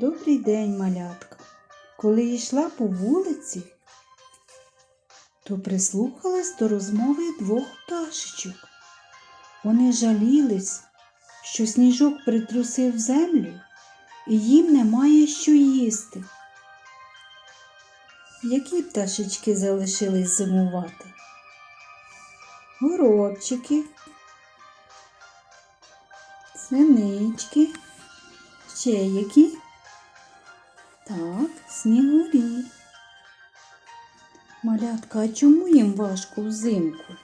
Добрий день, малятка. Коли йшла по вулиці, то прислухалась до розмови двох пташечок. Вони жалілись, що сніжок притрусив землю, і їм немає що їсти. Які пташечки залишились зимувати? Горобчики, синички, ще які? Так, снігурі. Малятка, а чому їм важко взимку?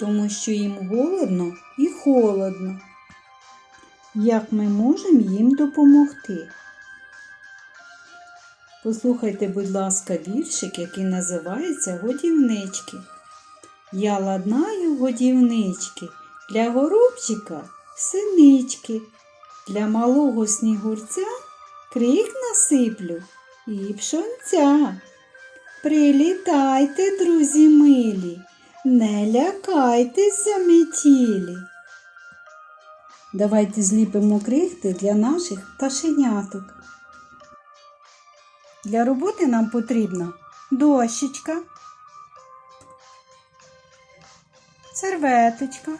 Тому що їм голодно і холодно. Як ми можемо їм допомогти? Послухайте, будь ласка, віршик, який називається Годівнички. Я ладнаю годівнички для горобчика синички, для малого снігурця крик насиплю і пшонця. Прилітайте, друзі милі, не лякайтесь заметілі. Давайте зліпимо крихти для наших пташеняток. Для роботи нам потрібна дощечка, серветочка,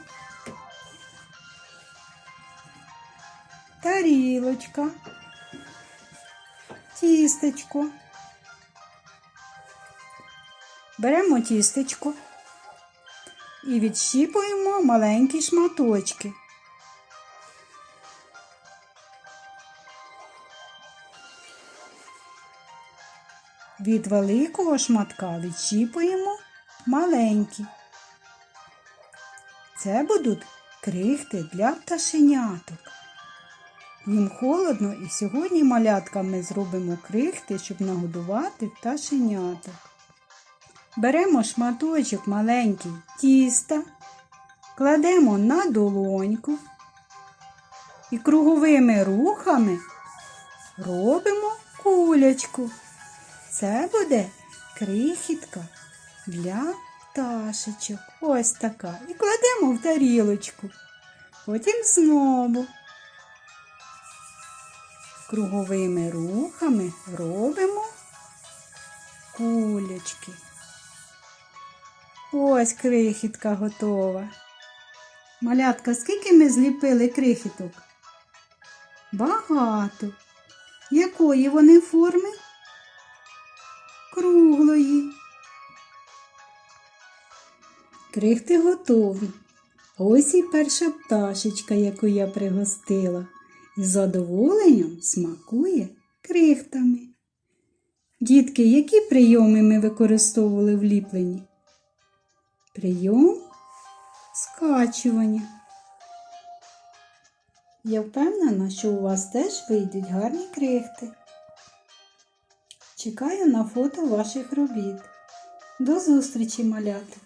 тарілочка, тістечко. Беремо тістечко і відщіпуємо маленькі шматочки. Від великого шматка відщіпуємо маленькі. Це будуть крихти для пташеняток. Їм холодно і сьогодні маляткам ми зробимо крихти, щоб нагодувати пташеняток. Беремо шматочок маленький тіста, кладемо на долоньку і круговими рухами робимо кулячку. Це буде крихітка для пташечок. Ось така. І кладемо в тарілочку. Потім знову круговими рухами робимо кулечки. Ось крихітка готова. Малятка, скільки ми зліпили крихіток? Багато. Якої вони форми? Круглої. Крихти готові. Ось і перша пташечка, яку я пригостила, з задоволенням смакує крихтами. Дітки, які прийоми ми використовували в ліпленні? Прийом скачування. Я впевнена, що у вас теж вийдуть гарні крихти. Чекаю на фото ваших робіт. До зустрічі, малята!